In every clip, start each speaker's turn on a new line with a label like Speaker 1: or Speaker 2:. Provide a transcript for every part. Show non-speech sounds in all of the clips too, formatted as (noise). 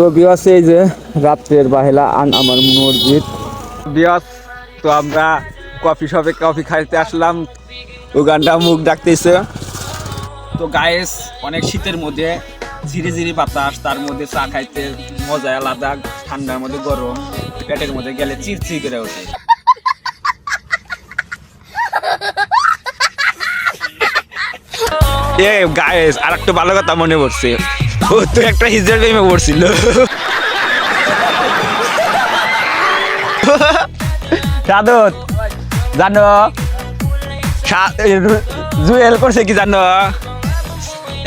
Speaker 1: তো বিয়াস এই যে রাত্রের বাহেলা আন আমার মসজিদ। বিয়াস তো আমরা কফি শপে কফি খাইতে আসলাম। উগান্ডা মুখ ডাকতেছে। তো গায়েস অনেক শীতের মধ্যে ঝিরি ঝিরি বাতাস তার মধ্যে চা খাইতে মজা আলাদা ঠান্ডার মধ্যে গরম পেটের মধ্যে গেলে চিরচির করে ওঠে। এ গায়েস আর একটা ভালো কথা মনে পড়ছে। ও তো একটা হিজড়া প্রেমে পড়ছিল। সাদত জানো জুয়েল করছে কি জানো?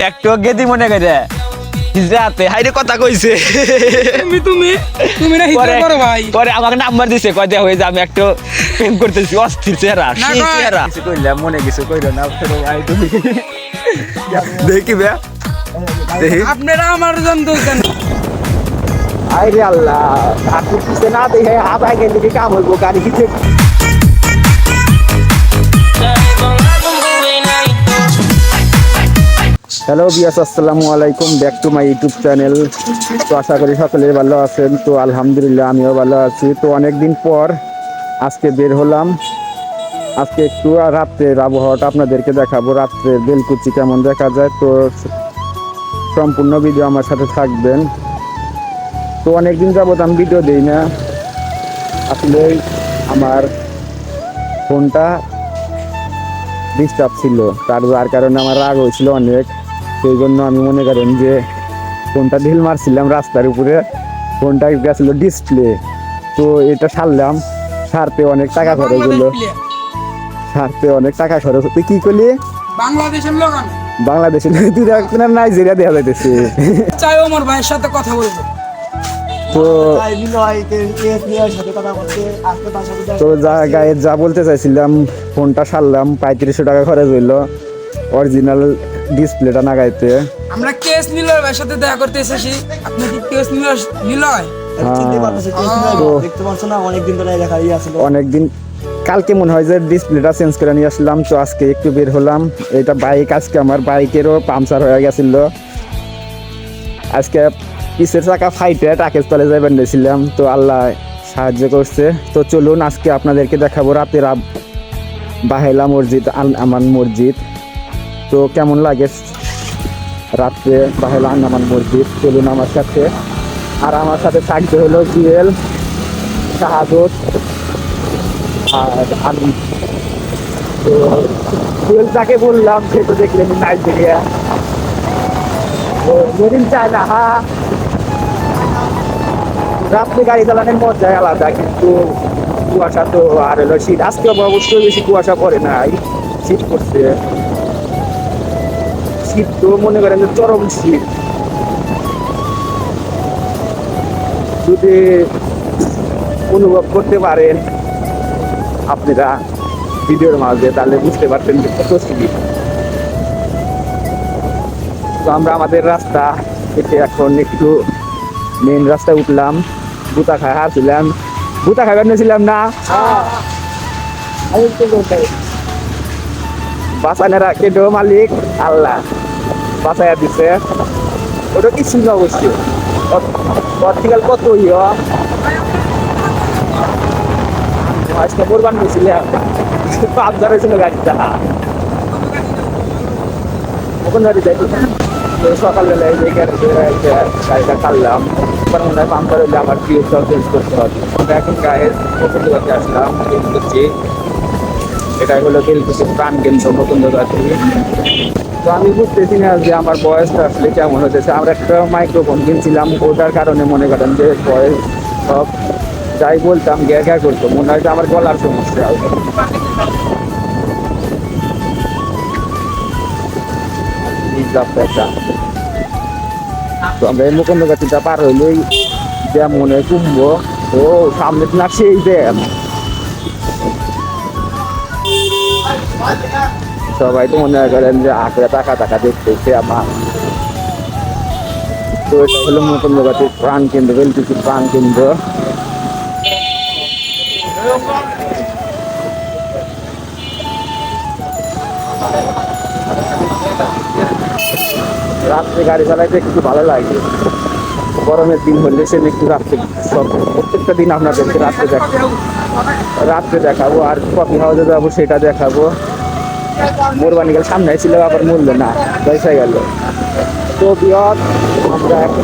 Speaker 1: একটু গেদি মনে করে। হিজড়াতে হাইরে কথা কইছে।
Speaker 2: তুমি তুমি তুমি না হিজড়া
Speaker 1: পরে
Speaker 2: করো ভাই।
Speaker 1: পরে আমাকে নাম্বার দিছে কয় দেয়া হয়ে যে আমি একটু প্রেম করতেছি অস্থির চেহারা সেই চেহারা কিছু কইলাম মনে কিছু কইল না। ভাই তুমি দেখি বে। দেখি
Speaker 2: আপনারা আমার জন
Speaker 1: আরে আল্লাহ ঠাকুর পিছে না দেখে কাম হইব গাড়ি কিছু হ্যালো বিয়াস আসসালামু আলাইকুম back to my YouTube channel তো আশা করি সকলে ভালো আছেন। তো আলহামদুলিল্লাহ আমিও ভালো আছি। তো অনেকদিন পর আজকে বের হলাম। আজকে একটু রাত্রের আবহাওয়াটা আপনাদেরকে দেখাবো। রাত্রে বেলকুচি কেমন দেখা যায় তো সম্পূর্ণ ভিডিও আমার সাথে থাকবেন। তো অনেকদিন যাবত আমি ভিডিও দিই না। আসলে আমার ফোনটা ডিস্টার্ব ছিল। তার যার কারণে আমার রাগ হয়েছিল অনেক। সেই জন্য আমি মনে করেন যে ফোনটা ঢিল মারছিলাম রাস্তার উপরে। ফোনটা গেছিল ডিসপ্লে তো এটা সারলাম। সারতে অনেক টাকা খরচ হলো। সারতে অনেক টাকা খরচ হতে কি করলি?
Speaker 2: বাংলাদেশের লোক
Speaker 1: বাংলাদেশে তুই দেখ না নাইজেরিয়া দেখা যাইতেছে।
Speaker 2: চাই আমার ভাইয়ের সাথে কথা বলব।
Speaker 1: তো যা গায়ে যা বলতে চাইছিলাম ফোনটা সারলাম পঁয়ত্রিশশো টাকা খরচ হইল। অরিজিনাল ডিসপ্লেটা না গাইতে।
Speaker 2: আমরা কেস নিলয় ভাইয়ের সাথে দেখা করতে এসেছি। আপনি কি কেস নিলয়? নিলয়?
Speaker 3: ধরে দেখা ইয়ে আসলো
Speaker 1: অনেকদিন কালকে মনে হয় যে ডিসপ্লেটা চেঞ্জ করে নিয়ে আসলাম, তো আজকে একটু বের হলাম। এটা বাইক আজকে আমার বাইকেরও পাংচার হয়ে গেছিল। আজকে পিসের চাকা ফাইটে টাকের তলে যাবেন দিয়েছিলাম তো আল্লাহ সাহায্য করছে। তো চলুন আজকে আপনাদেরকে দেখাবো রাতের বাহেলা মসজিদ আমার মসজিদ। তো কেমন লাগে রাত্রে বাহেলা আন্নামান মসজিদ? চলুন আমার সাথে। আর আমার সাথে থাকতে হলো জুয়েল শাহাদত আর আমি, তো জুয়েল বললাম, সে তো দেখলেন নাইজেরিয়া তো যেদিন চায় না, হা, রাত্রে গাড়ি চালানোর মজাই আলাদা, কিন্তু কুয়াশা তো আর হলো শীত। আজকে অবশ্যই বেশি কুয়াশা পড়ে নাই, শীত পড়ছে। শীত তো মনে করেন যে চরম শীত। যদি অনুভব করতে পারেন আপনারা ভিডিওর মাঝে, তাহলে বুঝতে পারতেন যে কত শীত তো আমরা আমাদের রাস্তা থেকে এখন একটু মেন রাস্তায় উঠলাম। বুতা খায়, হারছিলাম। বুতা খাবার নিয়েছিলাম না? বাসানেরা কেটো মালিক, আল্লাহ। বাসায় দিছে। ওটা কি ছিল অবশ্যই? পর্তুগাল কত ইয় আজকে কোরবান হয়েছিলাম পাঁচ ধরে ছিল গাড়িটা। ওখানে গাড়ি যাই তো সকালবেলা এই যে গাড়িটা কাটলাম। এবার মনে হয় পাম্পার হলে আমার সব চেঞ্জ করতে হবে। আমরা এখন গায়ে পছন্দ করতে আসলাম চেঞ্জ করছি। এটাই হলো বেলকুচি প্রাণ কেন্দ্র পছন্দ করছি তো আমি বুঝতেছি না যে আমার বয়সটা আসলে কেমন হতেছে আমরা একটা মাইক্রোফোন কিনছিলাম, ওটার কারণে মনে করেন যে বয়স সব যাই বলতাম গ্যা গ্যা করতো। মনে হয় আমার গলার সমস্যা। যাত্রাটা তো আমরা এই মুকুন্দ গাছিটা পার হইলেই যেমন কুম্ভ। ও, সামনে না সেই ড্যাম সবাই তো মনে করেন যে আঁকড়ে টাকা টাকা দেখতেছে আমার। তো এটা হলো মুকুন্দ গাছের প্রাণ কেন্দ্র বেলকুচি প্রাণ কেন্দ্র। রাত্রে গাড়ি চালাইতে একটু ভালো লাগে। গরমের দিন হলে সে একটু রাত্রে সব প্রত্যেকটা দিন আপনাদেরকে রাত্রে দেখ রাত্রে দেখাবো, আর কফি হাউসে যাব সেটা দেখাবো। মোরবানি গেল সামনে ছিল, আবার মূল্য না, পয়সা গেল। তো বিয়ত আমরা এখন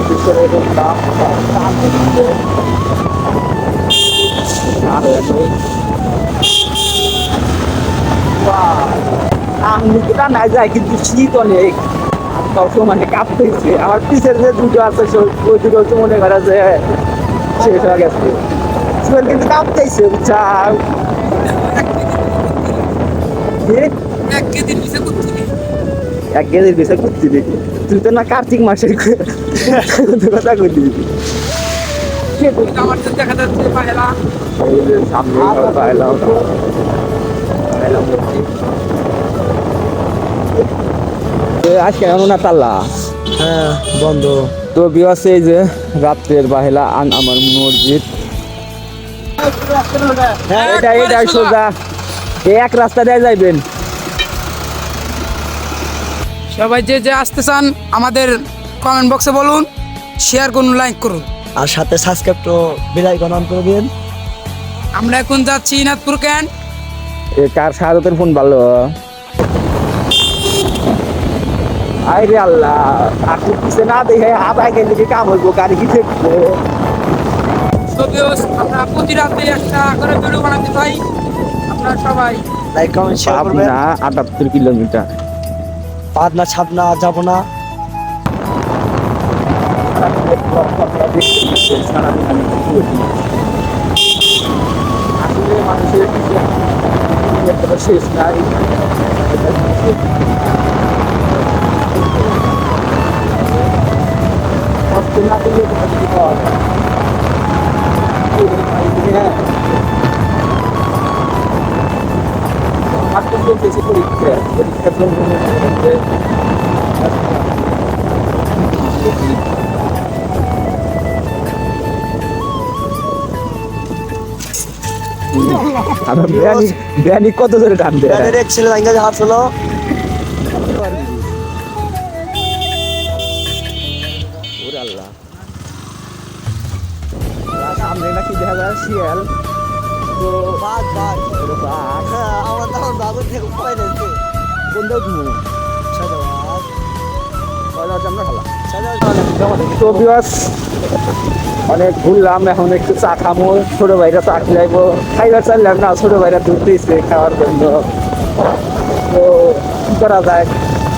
Speaker 1: ঢুকলাম আমনিটা না যায় কিন্তু শীত অনেক। তখন মানে কাঁপতেছে। আমার পিছের যে দুটো আছে ওই দুটো তো মনে করা যে শেষ হয়ে গেছে। শরীর কিন্তু কাঁপতেছে বুঝছা?
Speaker 2: এক কেজির পিছে
Speaker 1: এক কেজির দেখি তুই তো না কার্তিক মাসের কথা করলি
Speaker 2: দেখা যাচ্ছে পাহেলা
Speaker 1: সামনে আজকে এমন না তাল্লা
Speaker 3: হ্যাঁ বন্ধ।
Speaker 1: তো বিয়াস এই যে রাত্রের বাহেলা আন আমার মসজিদ। এটা এটা সোজা। এক রাস্তা দিয়ে যাইবেন।
Speaker 2: সবাই যে যে আসতে চান আমাদের কমেন্ট বক্সে বলুন শেয়ার করুন লাইক করুন।
Speaker 3: আর সাথে সাবস্ক্রাইব তো বিলাই গণন করে দিন।
Speaker 2: আমরা এখন যাচ্ছি ইনাদপুর ক্যান্ট
Speaker 1: কার শাহাদতের ফোন ভালো? আরে আল্লাহ আপনি পিছে না দেখে আবার গেলে কি কাম হইব? গাড়ি কি দেখব
Speaker 2: যদিও আমরা প্রতি রাতে একটা করে ভিডিও বানাতে চাই। আপনারা সবাই
Speaker 3: লাইক কমেন্ট শেয়ার করবেন।
Speaker 1: পাবনা আটাত্তর কিলোমিটার।
Speaker 3: যাব না।
Speaker 1: আসলে মানুষের শেষ নাই। চলতেছে পরীক্ষা পরীক্ষার কত ধরে টান দেয়
Speaker 3: ছেলে হাত হলো
Speaker 1: নাকি দেখা যায় শিয়াল? তো
Speaker 3: বাঘ বাঘ
Speaker 1: বাঘ
Speaker 3: আমার তখন বাবুর থেকে উপায় নেই
Speaker 1: কোন তুমি?
Speaker 3: সাদা বাঘ
Speaker 1: তো বিবাস অনেক ঘুরলাম এখন একটু চা খামো ছোট ভাইরা চা খেলাইবো। খাইবার চাইলাম না ছোট ভাইরা দুধ দিয়েছে খাওয়ার জন্য। তো কি করা যায়?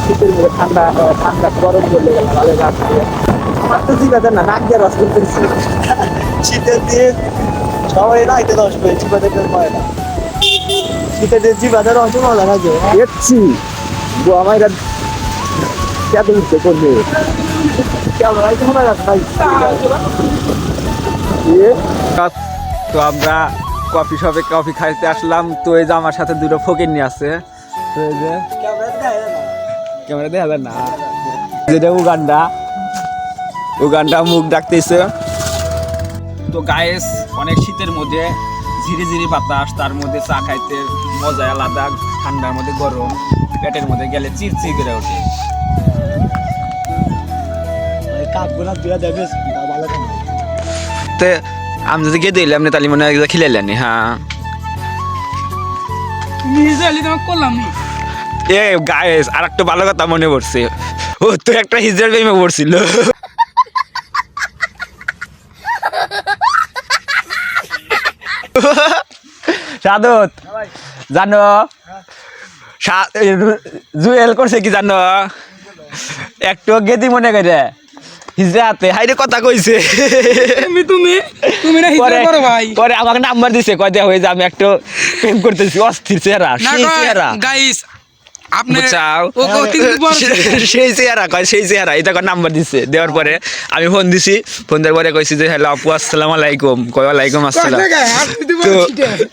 Speaker 1: শীতের মধ্যে ঠান্ডা ঠান্ডা গরম করলে ভালো লাগছে আমার তো জিগাতে না নাক দিয়ে রস করতেছি
Speaker 3: শীতের দিন সবাই রাইতে দশ পেয়ে চিপা দেখতে পায় না। শীতের দিন চিপাতে রস মজা লাগে।
Speaker 1: দেখছি গো আমার কেত করবে
Speaker 3: কেমন রাইতে ভাই
Speaker 1: তো আমরা কফি শপে কফি খাইতে আসলাম। তো এই যে আমার সাথে দুটো ফকির নিয়ে আছে। তো এই যে
Speaker 3: কেমন রাইতে দেয় না?
Speaker 1: ক্যামেরা দেখা যায় না। যেটা উগান্ডা উগান্ডা মুখ ডাকতেছে। তো গায়েস অনেক শীতের মধ্যে ঝিরি ঝিরি বাতাস তার মধ্যে চা খাইতে মজা আলাদা ঠান্ডার মধ্যে গরম পেটের মধ্যে গেলে চিরচির করে ওঠে।
Speaker 3: কাপগুলা দিয়ে দেবে ভালো থাকে
Speaker 1: তো আমি যদি গিয়ে দিলাম না তাহলে মনে হয় খিলাইলেন হ্যাঁ।
Speaker 2: নিজে আলি তোমাকে করলাম নি?
Speaker 1: এ গায়েস আর একটা ভালো কথা মনে পড়ছে। ও তো একটা হিজড়ার প্রেমে পড়ছিল। (laughs) সাদত জানো জুয়েল করছে কি জানো? একটু গেদি মনে করে। হিজরাতে হাইরে কথা কইছে।
Speaker 2: তুমি তুমি তুমি না
Speaker 1: পরে
Speaker 2: করো ভাই।
Speaker 1: পরে আমাকে নাম্বার দিছে কয় দেওয়া হয়ে যাবে আমি একটু প্রেম করতেছি অস্থির চেহারা সেই চেহারা।
Speaker 2: গাইস (laughs)
Speaker 1: সেই চেহারা কয় সেই চেহারা এটা কয় নাম্বার দিছে। দেওয়ার পরে আমি ফোন দিছি। ফোন দেওয়ার পরে কইছি যে হ্যালো আপু আসসালাম আলাইকুম। কয় আলাইকুম আসসালাম। তো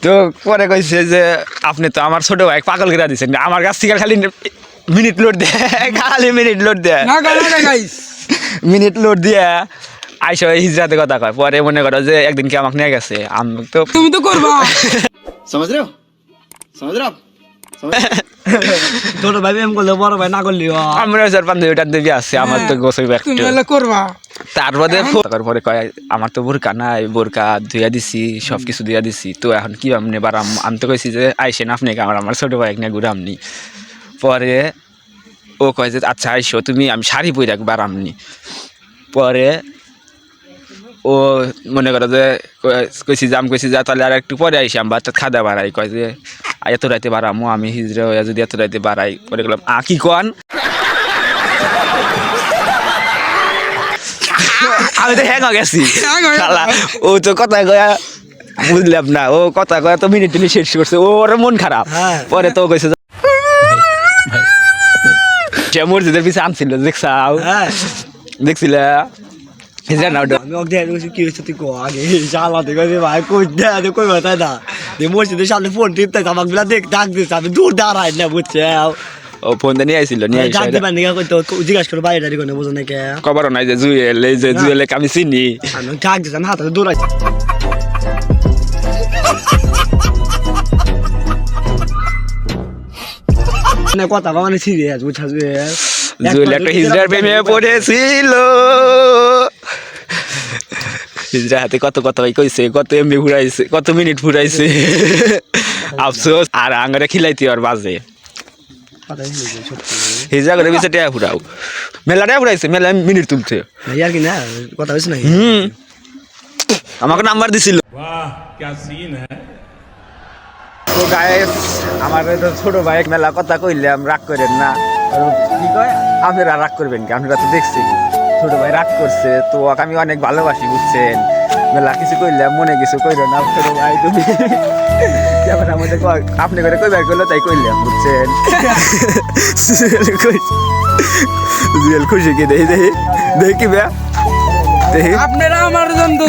Speaker 1: তো পরে কইছে যে আপনি তো আমার ছোট ভাই পাগল গিরা দিয়েছেন আমার কাছ থেকে খালি মিনিট লোড দেয়। খালি মিনিট লোড দেয়। মিনিট লোড দিয়া আইসা হিজরাতে কথা কয়। পরে মনে করো যে একদিন কি আমাকে নিয়ে গেছে। আমি তো
Speaker 2: তুমি তো করবা। (laughs)
Speaker 3: সমাজ রে? সমাজ (laughs) (laughs) ছোট ভাই এম করলে বড় ভাই না করলি
Speaker 1: আমরা চার পাঁচ দুইটা দেবী আছে আমার তো গোসই
Speaker 2: তুমি
Speaker 1: একটু
Speaker 2: করবা।
Speaker 1: তারপরে তারপরে কয় আমার তো বোরকা নাই বোরকা ধুইয়া দিছি সব কিছু ধুইয়া দিছি। তো এখন কি আপনি বারাম আমি তো কইছি যে আইসেন আপনি আমার আমার ছোট ভাই নিয়ে ঘুরামনি পরে ও কয় যে আচ্ছা আইসো তুমি আমি শাড়ি পরে একবার আমনি। পরে ও মনে করো যে কইছি যে আমি কইছি যে তাহলে আর একটু পরে আইসি। আমি বাচ্চা খাদা বাড়াই কয় যে এত রাইতে বাড়ামো আমি হিজড়ে হয়ে যদি এত রাইতে বাড়াই। পরে গেলাম আ কি কন আমি তো হ্যাং গেছি।
Speaker 2: হ্যাং হয়ে
Speaker 1: ও তো কথা গয়া বুঝলাম না ও কথা কয়া তো মিনিট মিনিট শেষ করছে ও ওর মন খারাপ।
Speaker 3: হ্যাঁ।
Speaker 1: পরে তো কইছে যে- সে মসজিদের পিছে আনছিল দেখছাও?
Speaker 3: হ্যাঁ।
Speaker 1: দেখছিলে? হিজড়া না
Speaker 3: আমি ওকে দেখে কি হয়েছে তুই আগে শালা দেখো ভাই কই দেয় কই বাতায় না দিয়ে মসজিদের সামনে ফোন টিপতে আমাকে গুলা দেখ ডাক দিচ্ছে আমি দূর দাঁড়াই না বুঝছে
Speaker 1: ও ফোন দিয়ে নিয়ে আইছিল নিয়ে
Speaker 3: ডাক
Speaker 1: আইসা
Speaker 3: দিবা নাকি কই তো জিজ্ঞাসা করে বাইরে দাঁড়িয়ে কোনো বোঝো না কে
Speaker 1: খবর নাই যে জুয়েল এই যে জুয়েলকে আমি চিনি
Speaker 3: আমি ডাক দিচ্ছি আমি হাতে দৌড়াইছি না কথা মানে সিরিয়াস বুঝছা জুয়েল
Speaker 1: জুয়েল একটা হিজড়ার প্রেমে পড়েছিল হাফিজরা হাতে কত কত ভাই কইছে কত এমবি ফুরাইছে কত মিনিট ফুরাইছে আফসোস আর আঙ্গারে খিলাইতে আর বাজে। হিজা করে বিছে টেয়া ফুরাও মেলা টেয়া ফুরাইছে মেলা মিনিট তুলছে।
Speaker 3: আর কি না কথা হয়েছে না।
Speaker 1: হুম। আমাকে নাম্বার দিছিল।
Speaker 4: বাহ ক্যা সিন হ্যায়
Speaker 5: তো গায়েস আমার তো ছোট ভাই মেলা কথা কইলাম রাগ করেন না। কি কয়? আপনারা রাগ করবেন কি? আপনারা তো দেখছি। ছোট ভাই রাগ করছে, তো আমি অনেক ভালোবাসি, বুঝছেন? মেলা কিছু কইলাম, মনে কিছু কইল না, ছোট ভাই তুমি। আপনি করে কইবার করল, তাই কইলাম, বুঝছেন? খুশি কি? দেখি দেখি। দেখি বে দেখি।
Speaker 2: আপনারা আমার জন্য